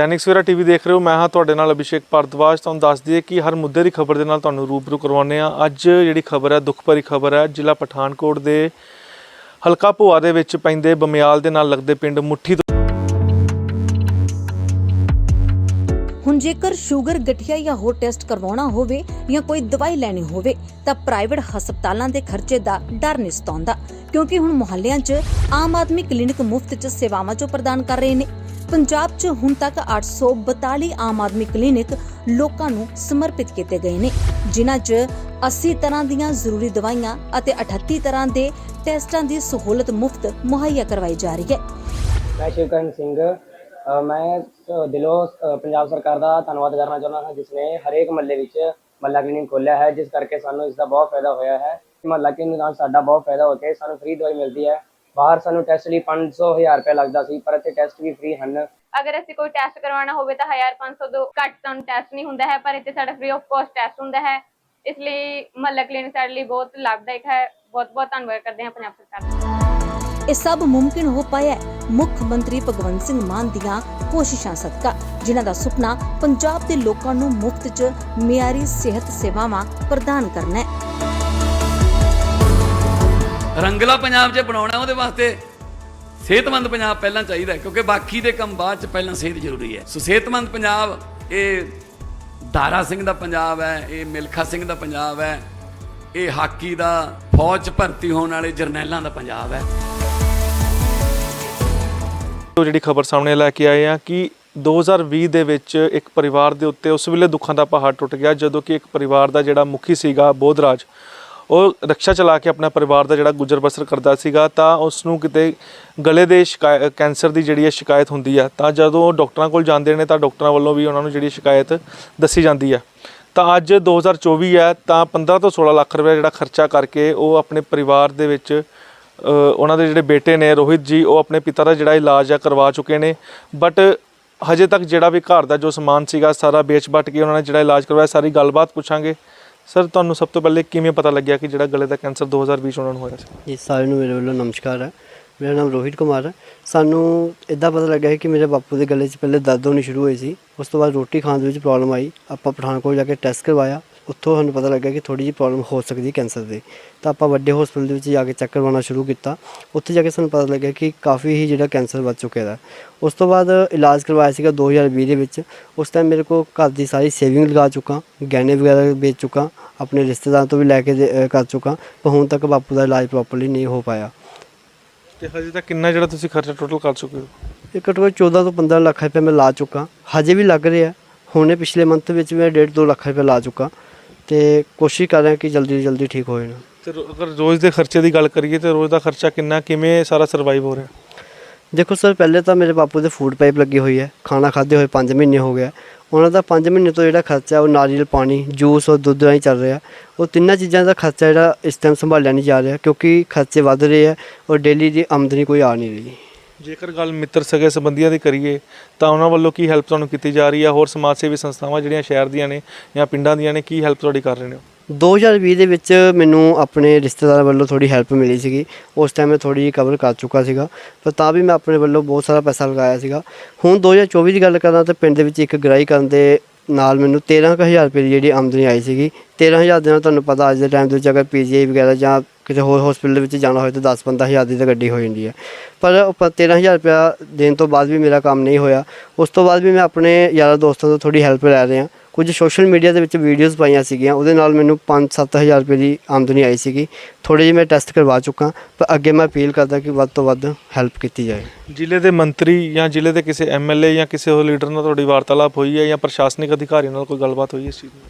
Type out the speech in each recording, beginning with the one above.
ਦੈਨਿਕ Savera TV ਦੇਖ ਰਹੇ ਹੋ। ਮੈਂ ਹਾਂ ਤੁਹਾਡੇ ਨਾਲ ਅਭਿਸ਼ੇਕ ਭਾਰਦਵਾਜ। ਤੁਹਾਨੂੰ ਦੱਸ ਦਈਏ ਕਿ ਹਰ ਮੁੱਦੇ ਦੀ ਖਬਰ ਦੇ ਨਾਲ ਤੁਹਾਨੂੰ ਰੂਬਰੂ ਕਰਵਾਉਂਦੇ ਆ ਅੱਜ ਜਿਹੜੀ ਖਬਰ ਹੈ ਦੁੱਖ ਭਰੀ ਖਬਰ ਹੈ, ਜ਼ਿਲ੍ਹਾ ਪਠਾਨਕੋਟ ਦੇ ਹਲਕਾ ਭੋਆ ਦੇ ਵਿੱਚ ਪੈਂਦੇ ਬਮਿਆਲ ਦੇ ਨਾਲ ਲੱਗਦੇ ਪਿੰਡ ਮੁੱਠੀ ਹੁਣ ਜੇਕਰ ਸ਼ੂਗਰ ਗਠੀਆ ਜਾਂ ਹੋਰ ਟੈਸਟ ਕਰਵਾਉਣਾ ਹੋਵੇ ਜਾਂ ਕੋਈ ਦਵਾਈ ਲੈਣੀ ਹੋਵੇ, ਤਾਂ ਪ੍ਰਾਈਵੇਟ ਹਸਪਤਾਲਾਂ ਦੇ ਖਰਚੇ ਦਾ ਡਰ ਨਹੀਂ ਸਤਾਉਂਦਾ। ਕਿਉਂਕਿ ਹੁਣ ਮੁਹੱਲਿਆਂ 'ਚ ਆਮ ਆਦਮੀ ਕਲੀਨਿਕ ਮੁਫਤ 'ਚ ਸੇਵਾਵਾਂ ਜੋ ਪ੍ਰਦਾਨ ਕਰ ਰਹੇ ਨੇ। ਪੰਜਾਬ 'ਚ ਹੁਣ ਤੱਕ 842 ਆਮ ਆਦਮੀ ਕਲੀਨਿਕ ਲੋਕਾਂ ਨੂੰ ਸਮਰਪਿਤ ਕੀਤੇ ਗਏ ਨੇ, ਜਿਨ੍ਹਾਂ 'ਚ 80 ਤਰ੍ਹਾਂ ਦੀਆਂ ਜ਼ਰੂਰੀ ਦਵਾਈਆਂ ਅਤੇ 38 ਤਰ੍ਹਾਂ ਦੇ ਟੈਸਟਾਂ ਦੀ ਸਹੂਲਤ ਮੁਫਤ ਮੁਹੱਈਆ ਕਰਵਾਈ ਜਾ ਰਹੀ ਹੈ। ਮੈਂ ਸ਼ਿਵਕਰਨ ਸਿੰਘ ਮੈਂ ਦਿਲੋਂ ਪੰਜਾਬ ਸਰਕਾਰ ਦਾ ਧੰਨਵਾਦ ਕਰਨਾ ਚਾਹੁੰਦਾ ਹਾਂ ਜਿਸ ਨੇ ਹਰੇਕ ਮਹੱਲੇ ਵਿੱਚ ਮਹੱਲਾ ਕਲੀਨਿਕ ਖੋਲ੍ਹਿਆ ਹੈ, ਜਿਸ ਕਰਕੇ ਸਾਨੂੰ ਇਸ ਦਾ ਬਹੁਤ ਫਾਇਦਾ ਹੋਇਆ ਹੈ। ਮਹੱਲਾ ਕਲੀਨਿਕ ਨਾਲ ਸਾਡਾ ਬਹੁਤ ਫਾਇਦਾ ਹੋ ਕੇ ਸਾਨੂੰ ਫ੍ਰੀ ਦਵਾਈ ਮਿਲਦੀ ਹੈ। ਬਾਹਰ ਸਾਨੂੰ ਟੈਸਟ ਲਈ 500 ਹਜ਼ਾਰ ਰੁਪਏ ਲੱਗਦਾ ਸੀ ਪਰ ਇੱਥੇ ਟੈਸਟ ਵੀ ਫ੍ਰੀ ਹਨ। ਅਗਰ ਅਸੀਂ ਕੋਈ ਟੈਸਟ ਕਰਵਾਉਣਾ ਹੋਵੇ ਤਾਂ 1500 ਤੋਂ ਘੱਟ ਤੁਹਾਨੂੰ ਟੈਸਟ ਨਹੀਂ ਹੁੰਦਾ ਹੈ ਪਰ ਇੱਥੇ ਸਾਡਾ ਫ੍ਰੀ ਆਫ ਕਾਸਟ ਟੈਸਟ ਹੁੰਦਾ ਹੈ। ਇਸ ਲਈ ਮਹੱਲਾ ਕਲੀਨਿਕ ਸਾਡੇ ਲਈ ਬਹੁਤ ਲਾਭਦਾਇਕ ਹੈ। ਬਹੁਤ ਬਹੁਤ ਧੰਨਵਾਦ ਕਰਦੇ ਹਾਂ ਪੰਜਾਬ ਸਰਕਾਰ ਦਾ। ਇਹ ਸਭ ਮੁਮਕਿਨ ਹੋ ਪਾਇਆ ਹੈ। ਮੁੱਖ ਮੰਤਰੀ ਭਗਵੰਤ ਸਿੰਘ ਮਾਨ ਦੀਆਂ ਕੋਸ਼ਿਸ਼ਾਂ ਸਦਕਾ ਜਿਨ੍ਹਾਂ ਦਾ ਸੁਪਨਾ ਪੰਜਾਬ ਦੇ ਲੋਕਾਂ ਨੂੰ ਮੁਫਤ 'ਚ ਮਿਆਰੀ ਸਿਹਤ ਸੇਵਾਵਾਂ ਪ੍ਰਦਾਨ ਕਰਨਾ ਹੈ। ਰੰਗਲਾ ਪੰਜਾਬ ਜੇ ਬਣਾਉਣਾ ਉਹਦੇ ਵਾਸਤੇ ਸਿਹਤਮੰਦ ਪੰਜਾਬ ਪਹਿਲਾਂ ਚਾਹੀਦਾ ਕਿਉਂਕਿ ਬਾਕੀ ਦੇ ਕੰਮ ਬਾਅਦ ਚ ਪਹਿਲਾਂ ਸਿਹਤ ਜ਼ਰੂਰੀ ਹੈ। ਸੋ ਸਿਹਤਮੰਦ ਪੰਜਾਬ, ਇਹ ਦਾਰਾ ਸਿੰਘ ਦਾ ਪੰਜਾਬ ਹੈ, ਇਹ ਮਿਲਖਾ ਸਿੰਘ ਦਾ ਪੰਜਾਬ ਹੈ, ਇਹ ਹਾਕੀ ਦਾ ਫੌਜ 'ਚ ਭਰਤੀ ਹੋਣ ਵਾਲੇ ਜਰਨੈਲਾਂ ਦਾ ਪੰਜਾਬ ਹੈ। ਤੋਂ ਜਿਹੜੀ ਖਬਰ ਸਾਹਮਣੇ ਲੈ ਕੇ ਆਏ ਆ ਕਿ 2020 ਦੇ ਵਿੱਚ ਇੱਕ ਪਰਿਵਾਰ ਦੇ ਉੱਤੇ ਉਸ ਵੇਲੇ ਦੁੱਖਾਂ ਦਾ ਪਹਾੜ ਟੁੱਟ ਗਿਆ, ਜਦੋਂ ਕਿ ਇੱਕ ਪਰਿਵਾਰ ਦਾ ਜਿਹੜਾ ਮੁਖੀ ਸੀਗਾ ਬੋਧਰਾਜ ਉਹ ਰਕਸ਼ਾ ਚਲਾ ਕੇ ਆਪਣਾ ਪਰਿਵਾਰ ਦਾ ਜਿਹੜਾ ਗੁਜ਼ਰ ਬਸਰ ਕਰਦਾ ਸੀਗਾ, ਤਾਂ ਉਸ ਨੂੰ ਕਿਤੇ ਗਲੇ ਦੇ ਸ਼ਿਕਾਇ- ਕੈਂਸਰ ਦੀ ਜਿਹੜੀ ਹੈ ਸ਼ਿਕਾਇਤ ਹੁੰਦੀ ਆ, ਤਾਂ ਜਦੋਂ ਉਹ ਡਾਕਟਰਾਂ ਕੋਲ ਜਾਂਦੇ ਨੇ ਤਾਂ ਡਾਕਟਰਾਂ ਵੱਲੋਂ ਵੀ ਉਹਨਾਂ ਨੂੰ ਜਿਹੜੀ ਸ਼ਿਕਾਇਤ ਦੱਸੀ ਜਾਂਦੀ ਹੈ ਤਾਂ ਅੱਜ 2024 ਹੈ ਤਾਂ 15 ਤੋਂ 16 ਲੱਖ ਰੁਪਏ ਜਿਹੜਾ ਖਰਚਾ ਕਰਕੇ ਉਹ ਆਪਣੇ ਪਰਿਵਾਰ ਦੇ ਵਿੱਚ ਉਹਨਾਂ ਦੇ ਜਿਹੜੇ ਬੇਟੇ ਨੇ ਰੋਹਿਤ ਜੀ, ਉਹ ਆਪਣੇ ਪਿਤਾ ਦਾ ਜਿਹੜਾ ਇਲਾਜ ਆ ਕਰਵਾ ਚੁੱਕੇ ਨੇ। ਬਟ ਹਜੇ ਤੱਕ ਜਿਹੜਾ ਵੀ ਘਰ ਦਾ ਜੋ ਸਮਾਨ ਸੀਗਾ, ਸਾਰਾ ਵੇਚ ਬਟ ਕੇ ਉਹਨਾਂ ਨੇ ਜਿਹੜਾ ਇਲਾਜ ਕਰਵਾਇਆ, ਸਾਰੀ ਗੱਲਬਾਤ ਪੁੱਛਾਂਗੇ। ਸਰ ਤੁਹਾਨੂੰ ਸਭ ਤੋਂ ਪਹਿਲੇ ਕਿਵੇਂ ਪਤਾ ਲੱਗਿਆ ਕਿ ਜਿਹੜਾ ਗਲੇ ਦਾ ਕੈਂਸਰ 2020 ਚ ਉਹਨਾਂ ਨੂੰ ਹੋਇਆ ਸੀ? ਜੀ, ਸਾਰਿਆਂ ਨੂੰ ਮੇਰੇ ਵੱਲੋਂ ਨਮਸਕਾਰ ਹੈ। ਮੇਰਾ ਨਾਮ ਰੋਹਿਤ ਕੁਮਾਰ ਹੈ। ਸਾਨੂੰ ਇਦਾਂ ਪਤਾ ਲੱਗਿਆ ਹੈ ਕਿ ਮੇਰੇ ਬਾਪੂ ਦੇ ਗਲੇ 'ਚ ਪਹਿਲੇ ਦਰਦ ਹੋਣੀ ਸ਼ੁਰੂ ਹੋਈ ਸੀ। ਉਸ ਤੋਂ ਬਾਅਦ ਰੋਟੀ ਖਾਣ ਦੇ ਵਿੱਚ ਪ੍ਰੋਬਲਮ ਆਈ। ਆਪਾਂ ਪਠਾਨਕੋਟ ਜਾ ਕੇ ਟੈਸਟ ਕਰਵਾਇਆ। ਉੱਥੋਂ ਸਾਨੂੰ ਪਤਾ ਲੱਗਾ ਕਿ ਥੋੜੀ ਜਿਹੀ ਪ੍ਰੋਬਲਮ ਹੋ ਸਕਦੀ ਹੈ ਕੈਂਸਰ ਦੀ। ਤਾਂ ਆਪਾਂ ਵੱਡੇ ਹਸਪਤਾਲ ਦੇ ਵਿੱਚ ਜਾ ਕੇ ਚੈੱਕ ਕਰਵਾਉਣਾ ਸ਼ੁਰੂ ਕੀਤਾ। ਉੱਥੇ ਜਾ ਕੇ ਸਾਨੂੰ ਪਤਾ ਲੱਗਾ ਕਿ ਕਾਫੀ ਹੀ ਜਿਹੜਾ ਕੈਂਸਰ ਵੱਧ ਚੁੱਕਿਆ ਹੈ ਉਸ ਤੋਂ ਬਾਅਦ ਇਲਾਜ ਕਰਵਾਇਆ ਸੀਗਾ 2020 ਦੇ ਵਿੱਚ। ਉਸ ਟਾਈਮ ਮੇਰੇ ਕੋਲ ਘਰ ਦੀ ਸਾਰੀ ਸੇਵਿੰਗ ਲਗਾ ਚੁੱਕਾ ਗਹਿਣੇ ਵਗੈਰਾ ਵੇਚ ਚੁੱਕਾ ਆਪਣੇ ਰਿਸ਼ਤੇਦਾਰਾਂ ਤੋਂ ਵੀ ਲੈ ਕੇ ਦੇ- ਕਰ ਚੁੱਕਾ। ਪਰ ਹੁਣ ਤੱਕ ਬਾਪੂ ਦਾ ਇਲਾਜ ਪ੍ਰੋਪਰਲੀ ਨਹੀਂ ਹੋ ਪਾਇਆ। ਤੇ ਹਜੇ ਤੱਕ ਕਿੰਨਾ ਜਿਹੜਾ ਤੁਸੀਂ ਖਰਚਾ ਟੋਟਲ ਕਰ ਚੁੱਕੇ ਹੋ? ਇਹ ਘੱਟੋ ਘੱਟ 14 ਤੋਂ 15 ਲੱਖ ਰੁਪਏ ਮੈਂ ਲਾ ਚੁੱਕਾ। ਹਜੇ ਵੀ ਲੱਗ ਰਿਹਾ। ਹੁਣੇ ਪਿਛਲੇ ਮੰਥ ਵਿੱਚ ਮੈਂ 1.5 2 ਲੱਖ ਰੁਪਏ ਲਾ ਚੁੱਕਾ। ਤੇ ਕੋਸ਼ਿਸ਼ ਕਰ ਰਿਹਾ ਕਿ ਜਲਦੀ ਤੋਂ ਜਲਦੀ ਠੀਕ ਹੋ ਜਾਣਾ। ਤੇ ਰੋ- ਅਗਰ ਰੋਜ਼ ਦੇ ਖਰਚੇ ਦੀ ਗੱਲ ਕਰੀਏ ਤੇ ਰੋਜ਼ ਦਾ ਖਰਚਾ ਕਿੰਨਾ ਕਿਵੇਂ ਸਾਰਾ ਸਰਵਾਈਵ ਹੋ ਰਿਹਾ? ਦੇਖੋ ਸਰ ਪਹਿਲੇ ਤਾਂ ਮੇਰੇ ਬਾਪੂ ਦੇ ਫੂਡ ਪਾਈਪ ਲੱਗੀ ਹੋਈ ਹੈ ਖਾਣਾ ਖਾਦੇ ਹੋਏ 5 ਮਹੀਨੇ ਹੋ ਗਿਆ ਉਹਨਾਂ ਦਾ 5 ਮਹੀਨੇ ਤੋਂ ਜਿਹੜਾ ਖਰਚਾ ਉਹ ਨਾਰੀਅਲ ਪਾਣੀ ਜੂਸ ਔਰ ਦੁੱਧ ਰਾਹੀਂ ਚੱਲ ਰਿਹਾ। ਉਹ ਤਿੰਨਾਂ ਚੀਜ਼ਾਂ ਦਾ ਖਰਚਾ ਜਿਹੜਾ ਇਸ ਟਾਈਮ ਸੰਭਾਲਿਆ ਨਹੀਂ ਜਾ ਰਿਹਾ ਕਿਉਂਕਿ ਖਰਚੇ ਵੱਧ ਰਹੇ ਆ ਔਰ ਡੇਲੀ ਦੀ ਆਮਦਨੀ ਕੋਈ ਆ ਨਹੀਂ ਰਹੀ। ਜੇਕਰ ਗੱਲ ਮਿੱਤਰ ਸਗੇ ਸੰਬੰਧੀਆਂ ਦੀ ਕਰੀਏ, ਤਾਂ ਉਹਨਾਂ ਵੱਲੋਂ ਕੀ ਹੈਲਪ ਤੁਹਾਨੂੰ ਕੀਤੀ ਜਾ ਰਹੀ ਹੈ ਹੋਰ ਸਮਾਜ ਸੇਵੀ ਸੰਸਥਾਵਾਂ ਜਿਹੜੀਆਂ ਸ਼ਹਿਰ ਦੀਆਂ ਨੇ ਜਾਂ ਪਿੰਡਾਂ ਦੀਆਂ ਨੇ, ਕੀ ਹੈਲਪ ਤੁਹਾਡੀ ਕਰ ਰਹੇ ਨੇ ਉਹ? 2020 ਦੇ ਵਿੱਚ ਮੈਨੂੰ ਆਪਣੇ ਰਿਸ਼ਤੇਦਾਰਾਂ ਵੱਲੋਂ ਥੋੜੀ ਹੈਲਪ ਮਿਲੀ ਸੀਗੀ। ਉਸ ਟਾਈਮ ਮੈਂ ਥੋੜੀ ਜਿਹੀ ਕਵਰ ਕਰ ਚੁੱਕਾ ਸੀਗਾ। ਪਰ ਤਾਂ ਵੀ ਮੈਂ ਆਪਣੇ ਵੱਲੋਂ ਬਹੁਤ ਸਾਰਾ ਪੈਸਾ ਲਗਾਇਆ ਸੀਗਾ। ਹੁਣ 2024 ਦੀ ਗੱਲ ਕਰਾਂ ਤਾਂ ਪਿੰਡ ਦੇ ਵਿੱਚ ਇੱਕ ਗ੍ਰਾਈ ਕਰਨ ਦੇ ਨਾਲ ਮੈਨੂੰ 13000 ਰੁਪਏ ਦੀ ਜਿਹੜੀ ਆਮਦਨੀ ਆਈ ਸੀਗੀ। 13000 ਦੇ ਨਾਲ ਤੁਹਾਨੂੰ ਪਤਾ ਅੱਜ ਦੇ ਟਾਈਮ ਦੇ ਵਿੱਚ ਅਗਰ ਪੀਜੀਆਈ ਵਗੈਰਾ ਜਾਂ ਕਿਸੇ ਹੋਰ ਹਸਪੀਟਲ ਦੇ ਵਿੱਚ ਜਾਣਾ ਹੋਏ ਤਾਂ 10-15000 ਦੀ ਤਾਂ ਗੱਡੀ ਹੋ ਜਾਂਦੀ ਹੈ ਪਰ ਉਹ ਪ- 13000 ਰੁਪਇਆ ਦੇਣ ਤੋਂ ਬਾਅਦ ਵੀ ਮੇਰਾ ਕੰਮ ਨਹੀਂ ਹੋਇਆ। ਉਸ ਤੋਂ ਬਾਅਦ ਵੀ ਮੈਂ ਆਪਣੇ ਯਾਰਾਂ ਦੋਸਤਾਂ ਤੋਂ ਥੋੜੀ ਹੈਲਪ ਲੈ ਰਿਹਾ। ਕੁਝ ਸੋਸ਼ਲ ਮੀਡੀਆ ਦੇ ਵਿੱਚ ਵੀਡੀਓਜ਼ ਪਾਈਆਂ ਸੀਗੀਆਂ। ਉਹਦੇ ਨਾਲ ਮੈਨੂੰ 5-7000 ਰੁਪਏ ਦੀ ਆਮਦਨੀ ਆਈ ਸੀਗੀ। ਥੋੜੇ ਜਿਹੇ ਮੈਂ ਟੈਸਟ ਕਰਵਾ ਚੁੱਕਾ। ਪਰ ਅੱਗੇ ਮੈਂ ਅਪੀਲ ਕਰਦਾ ਕਿ ਵੱਧ ਤੋਂ ਵੱਧ ਹੈਲਪ ਕੀਤੀ ਜਾਏ। ਜ਼ਿਲ੍ਹੇ ਦੇ ਮੰਤਰੀ ਜਾਂ ਜ਼ਿਲ੍ਹੇ ਦੇ ਕਿਸੇ ਐਮਐਲਏ ਜਾਂ ਕਿਸੇ ਹੋਰ ਲੀਡਰ ਨਾਲ ਤੁਹਾਡੀ ਵਾਰਤਾਲਾਪ ਹੋਈ ਹੈ ਜਾਂ ਪ੍ਰਸ਼ਾਸਨਿਕ ਅਧਿਕਾਰੀ ਨਾਲ ਕੋਈ ਗੱਲਬਾਤ ਹੋਈ ਹੈ ਇਸ ਚੀਜ਼ ਦੀ?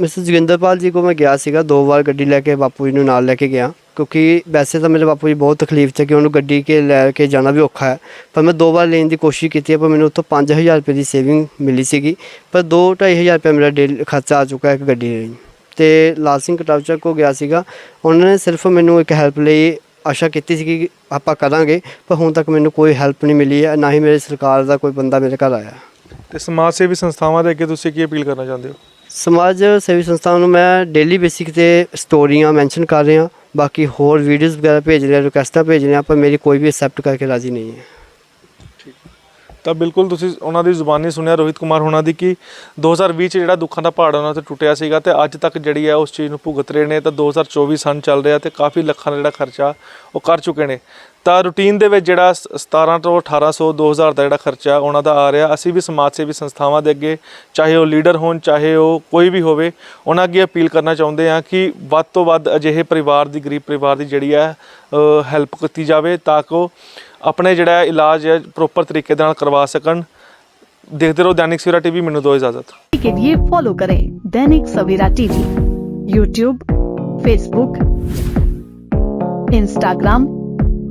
ਮਿਸਟਰ ਜੋਗਿੰਦਰਪਾਲ ਜੀ ਕੋ ਮੈਂ ਗਿਆ ਸੀਗਾ, ਦੋ ਵਾਰ ਗੱਡੀ ਲੈ ਕੇ ਬਾਪੂ ਜੀ ਨੂੰ ਨਾਲ ਲੈ ਕੇ ਗਿਆ। ਕਿਉਂਕਿ ਵੈਸੇ ਤਾਂ ਮੇਰੇ ਬਾਪੂ ਜੀ ਬਹੁਤ ਤਕਲੀਫ 'ਤੇ ਕਿ ਉਹਨੂੰ ਗੱਡੀ ਕੇ ਲੈ ਕੇ ਜਾਣਾ ਵੀ ਔਖਾ ਹੈ। ਪਰ ਮੈਂ ਦੋ ਵਾਰ ਲੈਣ ਦੀ ਕੋਸ਼ਿਸ਼ ਕੀਤੀ ਹੈ, ਪਰ ਮੈਨੂੰ ਉੱਥੋਂ 5000 ਰੁਪਏ ਦੀ ਸੇਵਿੰਗ ਮਿਲੀ ਸੀਗੀ। ਪਰ 2-2500 ਰੁਪਏ ਮੇਰਾ ਡੇਲੀ ਖਰਚਾ ਆ ਚੁੱਕਾ ਹੈ ਇੱਕ ਗੱਡੀ ਲਈ। ਤੇ ਲਾਲ ਸਿੰਘ ਕਟਾਉਚਾ ਕੋ ਗਿਆ ਸੀਗਾ। ਉਹਨਾਂ ਨੇ ਸਿਰਫ ਮੈਨੂੰ ਇੱਕ ਹੈਲਪ ਲਈ ਆਸ਼ਾ ਕੀਤੀ ਸੀ ਕਿ ਆਪਾਂ ਕਰਾਂਗੇ, ਪਰ ਹੁਣ ਤੱਕ ਮੈਨੂੰ ਕੋਈ ਹੈਲਪ ਨਹੀਂ ਮਿਲੀ ਹੈ, ਨਾ ਹੀ ਮੇਰੇ ਸਰਕਾਰ ਦਾ ਕੋਈ ਬੰਦਾ ਮੇਰੇ ਘਰ ਆਇਆ। ਤੇ ਸਮਾਜ ਸੇਵੀ ਸੰਸਥਾਵਾਂ ਦੇ ਅੱਗੇ ਤੁਸੀਂ ਕੀ ਅਪੀਲ ਕਰਨਾ ਚਾਹੁੰਦੇ ਹੋ? ਸਮਾਜ ਸੇਵੀ ਸੰਸਥਾਵਾਂ ਨੂੰ ਮੈਂ ਡੇਲੀ ਬੇਸਿਕ ਤੇ ਸਟੋਰੀਆਂ ਮੈਂਸ਼ਨ ਕਰ ਰਿਹਾ, ਬਾਕੀ ਹੋਰ ਵੀਡੀਓਜ਼ ਵਗੈਰਾ ਭੇਜ ਰਿਹਾ ਰਿਕੁਐਸਟਾਂ ਭੇਜ ਰਿਹਾ, ਪਰ ਮੇਰੀ ਕੋਈ ਵੀ ਐਕਸੈਪਟ ਕਰਕੇ ਰਾਜ਼ੀ ਨਹੀਂ ਹੈ। ਤਾਂ ਬਿਲਕੁਲ ਤੁਸੀਂ ਉਹਨਾਂ ਦੀ ਜ਼ੁਬਾਨੀ ਸੁਣਿਆ ਰੋਹਿਤ ਕੁਮਾਰ ਹੋਣਾ ਦੀ ਕਿ 2020 ਚ ਜਿਹੜਾ ਦੁੱਖਾਂ ਦਾ ਪਹਾੜ ਉਹਨਾਂ ਤੇ ਟੁੱਟਿਆ ਸੀਗਾ ਤੇ ਅੱਜ ਤੱਕ ਜਿਹੜੀ ਹੈ ਉਸ ਚੀਜ਼ ਨੂੰ ਭੁਗਤ ਰਹੇ ਨੇ, ਤਾਂ 2024 ਸਨ ਚੱਲ ਰਿਹਾ ਤੇ ਕਾਫੀ ਲੱਖਾਂ ਦਾ ਜਿਹੜਾ ਖਰਚਾ ਉਹ ਕਰ ਚੁੱਕੇ ਨੇ। ਤਾਂ ਰੂਟੀਨ ਦੇ ਵਿੱਚ ਜਿਹੜਾ ਸ- 17 ਤੋਂ 1800 2000 ਦਾ ਜਿਹੜਾ ਖਰਚਾ ਉਹਨਾਂ ਦਾ ਆ ਰਿਹਾ ਅਸੀਂ ਵੀ ਸਮਾਜ ਸੇਵੀ ਸੰਸਥਾਵਾਂ ਦੇ ਅੱਗੇ ਚਾਹੇ ਉਹ ਲੀਡਰ ਹੋਣ ਚਾਹੇ ਉਹ ਕੋਈ ਵੀ ਹੋਵੇ ਉਹਨਾਂ ਅੱਗੇ ਅਪੀਲ ਕਰਨਾ ਚਾਹੁੰਦੇ ਆ ਕਿ ਵੱਧ ਤੋਂ ਵੱਧ ਅਜਿਹੇ ਪਰਿਵਾਰ ਦੀ ਗਰੀਬ ਪਰਿਵਾਰ ਦੀ ਜਿਹੜੀ ਹੈ ਹੈਲਪ ਕੀਤੀ ਜਾਵੇ ਤਾਂ ਕਿ ਉਹ ਆਪਣੇ ਜਿਹੜਾ ਹੈ ਇਲਾਜ ਹੈ ਪ੍ਰੋਪਰ ਤਰੀਕੇ ਦੇ ਨਾਲ ਕਰਵਾ ਸਕਣ ਦੇਖਦੇ ਰਹੋ ਦੈਨਿਕ ਸਵੇਰਾ ਟੀਵੀ ਮੈਨੂੰ ਦਿਓ ਇਜਾਜ਼ਤ के लिए फॉलो करें Dainik Savera TV YouTube Facebook Instagram